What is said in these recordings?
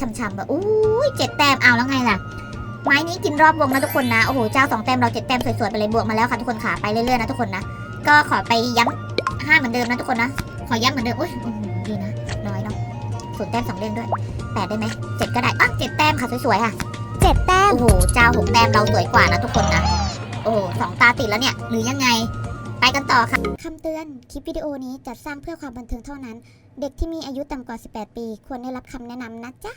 ช่ำๆแบบอุ้ยเจ็ดแต้มเอาแล้วไงล่ะ ไม้นี้กินรอบวงนะทุกคนนะ โอ้โห เจ้าสองแต้มเราเจ็ดแต้มสวยๆไปเลยบวกมาแล้วค่ะทุกคนขาไปเรื่อยๆนะทุกคนนะ ก็ขอไปย้ำห้าเหมือนเดิมนะทุกคนนะ ขอย้ำเหมือนเดิมอุ้ยอื้อหือดีนะ น้อยเนาะศูนย์แต้มสองเด้งด้วยแปดได้ไหมเจ็ดก็ได้อะเจ็ดแต้มค่ะสวยๆค่ะเจ็ดแต้ม โอ้โห เจ้าหกแต้มเราสวยกว่านะทุกคนนะ โอ้โหสองตาติดแล้วเนี่ย หรือยังไง ไปกันต่อค่ะ คำเตือน คลิปวิดีโอนี้จัดสร้างเพื่อความบันเทิงเท่านั้น เด็กที่มีอายุต่ำกว่า 18 ปี ควรได้รับคำแนะนำนะจ๊ะ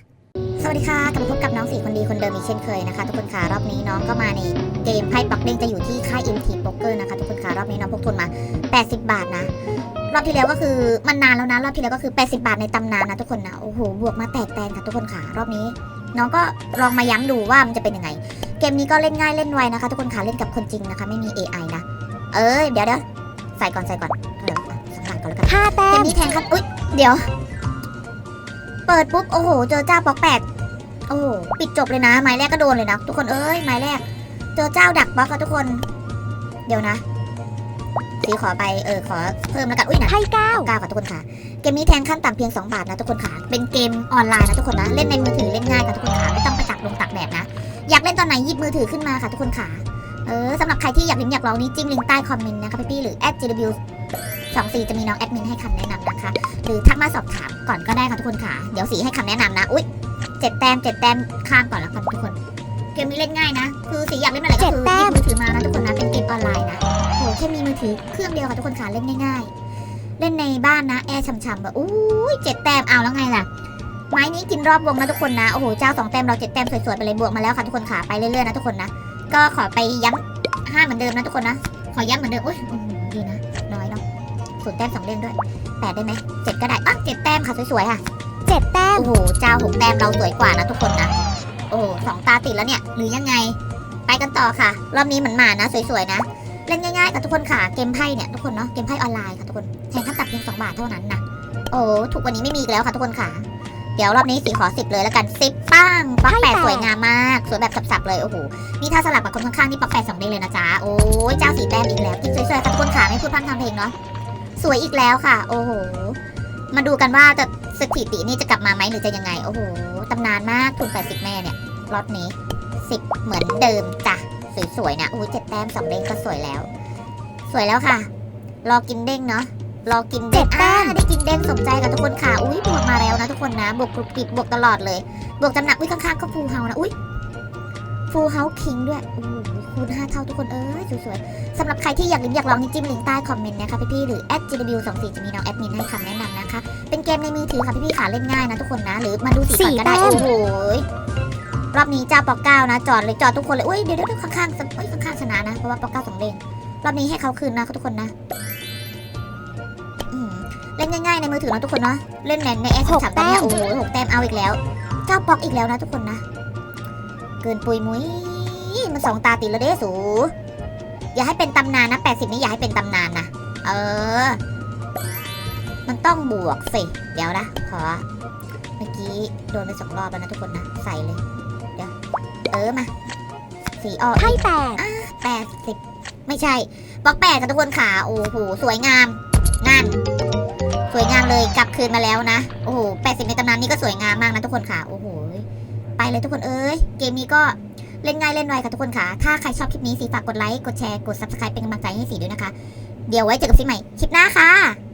สวัสดีค่ะ กลับมาพบกับน้องสี่คนดีคนเดิมอีกเช่นเคยนะคะ ทุกคนค่ะ รอบนี้น้องก็มาในเกมไพ่ปักเด้งจะอยู่ที่ค่าย MT Poker นะคะ ทุกคนค่ะ รอบนี้น้องพกทุนมา 80 บาทนะ รอบที่แล้วก็คือมันนานแล้วนะ รอบที่แล้วก็คือ 80 บาทในตำนานนะทุกคนนะ โอ้โห บวกมาแตกแตนค่ะทุกคนค่ะ รอบนี้ น้องก็ลองมาย้ำดูว่ามันจะเป็นยังไง เกมนี้ก็เล่นง่ายเล่นไวนะคะ ทุกคนค่ะ เล่นกับคนจริงนะคะ ไม่มี AI นะ เอ้ย เดี๋ยวเดี๋ยวใส่ก่อนใส่ก่อนเดี๋ยวอะสองหลังก่อนแล้วกันห้าแต้เกมมนี้แทงครับอุ๊ย เดี๋ยว เปิดปุ๊บ โอ้โห เจอเจ้าปอกแปดโอ้โห ปิดจบเลยนะ ไม้แรกก็โดนเลยนะ ทุกคนเอ้ย ไม้แรก เจอเจ้าดักบล็อกค่ะทุกคน เดี๋ยวนะสีขอไป เออ ขอเพิ่มแล้วกัน อุ้ยนะไพ่เก้าเก้าค่ะทุกคนค่ะ เกมนี้แทงขั้นต่ำเพียง 2 บาทนะทุกคนค่ะ เป็นเกมออนไลน์นะทุกคนนะ เล่นในมือถือเล่นง่ายค่ะทุกคนค่ะ ไม่ต้องไปตักลงตักแบบนะ อยากเล่นตอนไหนหยิบมือถือขึ้นมาค่ะทุกคนค่ะ เออสำหรับใครที่อยากลิ้มอยากลองนี่จิ้มลิงก์ใต้คอมเมนต์นะคะพี่ๆหรือ @jw สองสี่จะมีน้องแอดมินให้คำแนะนำนะคะ หรือทักมาสอบถามก่อนก็ได้ค่ะทุกคนค่ะ เดี๋ยวสีให้คำแนะนำนะ อุ๊ยเจ็ดแต้มเจ็ดแต้มข้ามก่อนแล้วกันทุกคน เกมนี้เล่นง่ายนะ คือสีอยากเล่นเมื่อไหร่ก็คือหยิบมือถือมานะทุกคนนะ เป็นเกมออนไลน์นะโหแค่มีมือถือเครื่องเดียวค่ะทุกคนค่ะเล่นง่าย ๆ เล่นในบ้านนะแอร์ช่ำๆแบบอุ้ยเจ็ดแต้มเอาแล้วไงล่ะไม้นี้กินรอบวงนะทุกคนนะ โอ้โห เจ้าสองแต้มเราเจ็ดแต้มสวยๆไปเลยบวกมาแล้วค่ะทุกคนค่ะ ไปเรื่อยๆนะทุกคนนะ ก็ขอไปย้ำห้าเหมือนเดิมนะทุกคนนะ ขอย้ำเหมือนเดิม อุ้ยอื้อหือดีนะ น้อยเนาะ ศูนย์แต้มสองเด้งด้วยแปดได้ไหมเจ็ดก็ได้อะเจ็ดแต้มค่ะสวยๆค่ะเจ็ดแต้มโอ้โหเจ้าหกแต้มเราสวยกว่านะทุกคนนะโอ้โหสองตาติดแล้วเนี่ยหรือยังไง ไปกันต่อค่ะรอบนี้เหมือนหมานะสวยๆนะเล่นง่ายๆกับทุกคนค่ะเกมไพ่เนี่ยทุกคนเนาะเกมไพ่ออนไลน์ค่ะทุกคนแทงขั้นต่ำเพียงสองบาทเท่านั้นนะโอ้โหถูกกวันนี้ไม่มีอีกแล้วค่ะทุกคนค่ะเดี๋ยวรอบนี้สีขอสิบเลยแล้วกันสิบป้างปักแปดสวยงามมากสวยแบบสับๆเลยโอ้โหนี่ถ้าสลับกับคนข้างๆนี่ปักแปดสองเด้งเลยนะจ๊ะโอ้ยเจ้าสีแต้มอีกแล้วกินสวยๆค่ะทุกคนค่ะไม่พูดพร่ำทำเพลงเนาะ สวยอีกแล้วค่ะ โอ้โห มาดูกันว่าจะสถิตินี่จะกลับมาไหมหรือจะยังไง โอ้โหตำนานมากทุน80แม่เนี่ยรอบนี้10เหมือนเดิมจ้ะสวยๆนะอุ้ยเจ็ดแต้มสองเด้งก็สวยแล้ว สวยแล้วค่ะ รอกินเด้งเนาะรอกินเด้งอ่าได้กินเด้งสมใจกับทุกคนค่ะ อุ้ยบวกมาแล้วนะทุกคนนะบวกกรุบกริบบวกตลอดเลย บวกจำหนักอุ้ยข้างๆก็ฟูเฮานะอุ้ย ฟูเฮาคิงด้วยโอ้โหคูณ5เท่าทุกคนเอ้ยสวยๆสำหรับใครที่อยากลิ้มอยากลองนี่จิ้มลิงก์ใต้คอมเมนต์นะคะพี่ๆหรือ @jw 2 4 จะมีน้องแอดมินให้คำแนะนำนะคะ เป็นเกมในมือถือค่ะพี่ๆค่ะเล่นง่ายนะทุกคนนะ หรือมาดูสีก่อนก็ได้สี่แต้มโอ้โหยรอบนี้เจ้าปอกเก้านะ จอดเลยจอดทุกคนเลยอุ้ยเดี๋ยวเดี๋ยวข้างๆเอ้ยข้างๆชนะนะเพราะว่าปอกเก้าสองเด้งรอบนี้ให้เขาคืนนะทุกคนนะอืมเล่นง่ายๆในมือถือนะทุกคนเนาะเล่นในในแอปหกสามตอนเนี้ยแต้มโอ้โหหกแต้มเอาอีกแล้ว เจ้าปอกอีกแล้วนะทุกคนนะ เกินปุยมุ้ยมันสองตาติดแล้วเด้สู อย่าให้เป็นตำนานนะแปดสิบนี่อย่าให้เป็นตำนานนะ เออ มันต้องบวกสิ เดี๋ยวนะ ขอ เมื่อกี้โดนไปสองรอบแล้วนะทุกคนนะ ใส่เลย เดี๋ยว เออมาสีออกไพ่แปดแปดสิบไม่ใช่บล็อกแปดกับทุกคนขาโอ้โหสวยงามนั่นสวยงามเลยกลับคืนมาแล้วนะ โอ้โหแปดสิบในตำนานนี่ก็สวยงามมากนะทุกคนค่ะ โอ้โหไป เลยทุกคนเอ้ย เกมนี้ก็เล่นง่ายเล่นไวค่ะทุกคนค่ะ ถ้าใครชอบคลิปนี้สีฝากกดไลค์ กดแชร์ กด subscribe เป็นกำลังใจให้สีด้วยนะคะ เดี๋ยวไว้เจอกันสีใหม่ คลิปหน้าค่ะ